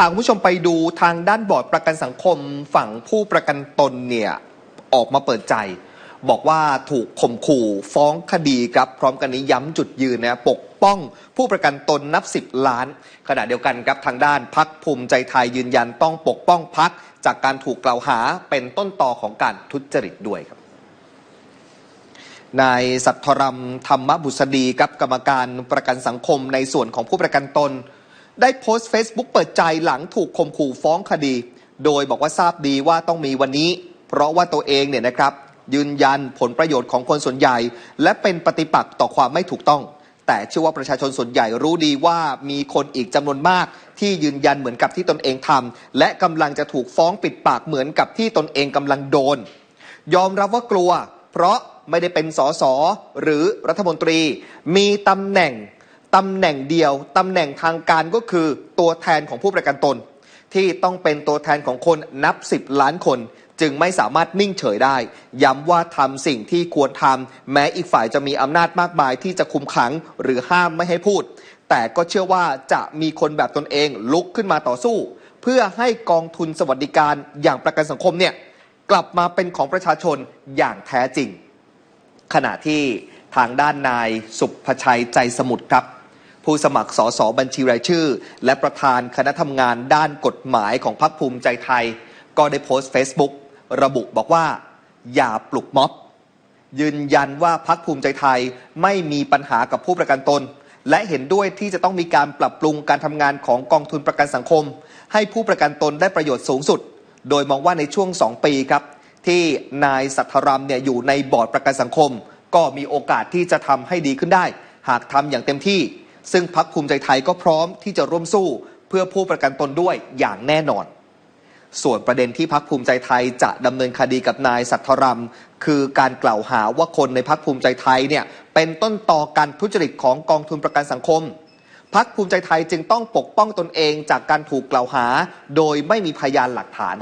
พาคุณผู้ชมไปดูทางด้านบอร์ดประกันสังคมฝั่งผู้ประกันตนเนี่ยออกมาเปิดใจ บอกว่าถูกข่มขู่ฟ้องคดีครับพร้อมกันนี้ย้ำจุดยืนนะปกป้องผู้ประกันตนนับสิบล้าน ขณะเดียวกันครับทางด้านพักภูมิใจไทยยืนยันต้องปกป้องพักจากการถูกกล่าวหาเป็นต้นต่อของการทุจริตด้วยครับนายสัทธรัมธรรมบุษดีครับกรรมการประกันสังคมในส่วนของผู้ประกันตน ได้โพสต์ Facebook เปิดใจหลังถูกข่มขู่ฟ้องคดี โดยบอกว่าทราบดีว่าต้องมีวันนี้ เพราะว่าตัวเองเนี่ยนะครับ ยืนยันผลประโยชน์ของคนส่วนใหญ่ และเป็นปฏิปักษ์ต่อความไม่ถูกต้อง แต่เชื่อว่าประชาชนส่วนใหญ่รู้ดีว่ามีคนอีกจำนวนมาก ที่ยืนยันเหมือนกับที่ตนเองทำและกำลังจะถูกฟ้องปิดปากเหมือนกับที่ตนเองกำลังโดน ยอมรับว่ากลัว เพราะไม่ได้เป็นสสหรือรัฐมนตรี มีตำแหน่ง ตำแหน่งเดียว ตำแหน่งทางการก็คือตัวแทนของผู้ประกันตน ที่ต้องเป็นตัวแทนของคนนับ 10 ล้านคน จึงไม่สามารถนิ่งเฉยได้ ย้ำว่าทำสิ่งที่ควรทำแม้อีกฝ่ายจะมีอำนาจมากมายที่จะคุมขังหรือห้ามไม่ให้พูด แต่ก็เชื่อว่าจะมีคนแบบตนเองลุกขึ้นมาต่อสู้ เพื่อให้กองทุนสวัสดิการอย่างประกันสังคมเนี่ยกลับมาเป็นของประชาชนอย่างแท้จริง ขณะที่ทางด้านนายสุภชัยใจสมุทรครับ ผู้สมัครสสบัญชีรายชื่อ และประธานคณะทำงานด้านกฎหมายของพรรคภูมิใจไทย ก็ได้โพสต์ Facebook ระบุบอกว่า อย่าปลุกม็อบ ยืนยันว่าพักภูมิใจไทยไม่มีปัญหากับผู้ประกันตน และเห็นด้วยที่จะต้องมีการปรับปรุงการทำงานของกองทุนประกันสังคม ให้ผู้ประกันตนได้ประโยชน์สูงสุด โดยมองว่าในช่วง 2 ปีครับ ที่นายสัทธรัมเนี่ยอยู่ในบอร์ดประกันสังคม ก็มีโอกาสที่จะทำให้ดีขึ้นได้ หากทำอย่างเต็มที่ ซึ่งพักภูมิใจไทยก็พร้อมที่จะร่วมสู้เพื่อผู้ประกันตนด้วยอย่างแน่นอน ส่วนประเด็นที่พักภูมิใจไทยจะดำเนินคดีกับนายสัทธรัมคือการกล่าวหาว่าคนในพักภูมิใจไทยเนี่ยเป็นต้นต่อการทุจริตของกองทุนประกันสังคมพักภูมิใจไทยจึงต้องปกป้องตนเองจากการถูกกล่าวหา โดยไม่มีพยานหลักฐาน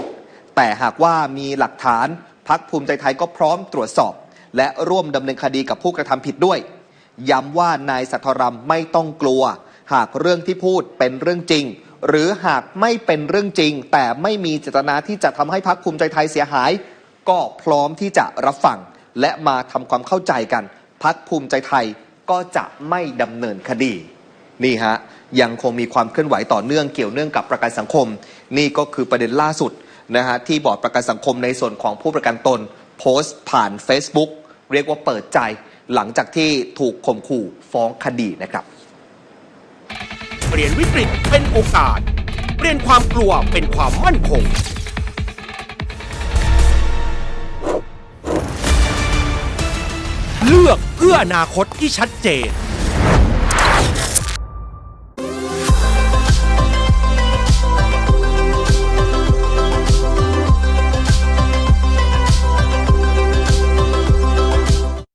แต่หากว่ามีหลักฐานพักภูมิใจไทยก็พร้อมตรวจสอบ และร่วมดำเนินคดีกับผู้กระทำผิดด้วย ย้ำว่านายสัทธรัมไม่ต้องกลัว หากเรื่องที่พูดเป็นเรื่องจริง หรือหากไม่เป็นเรื่องจริง แต่ไม่มีเจตนาที่จะทำให้พักภูมิใจไทยเสียหาย ก็พร้อมที่จะรับฟังและมาทำความเข้าใจกันพักภูมิใจไทยก็จะไม่ดำเนินคดี นี่ฮะ ยังคงมีความเคลื่อนไหวต่อเนื่องเกี่ยวเนื่องกับประกันสังคม นี่ก็คือประเด็นล่าสุดนะฮะที่บอร์ดประกันสังคมในส่วนของผู้ประกันตน โพสต์ผ่าน Facebook เรียกว่าเปิดใจ หลังจากที่ถูกข่มขู่ฟ้องคดีนะครับเปลี่ยนวิกฤตเป็นโอกาส เปลี่ยนความกลัวเป็นความมั่นคง เลือกเพื่ออนาคตที่ชัดเจน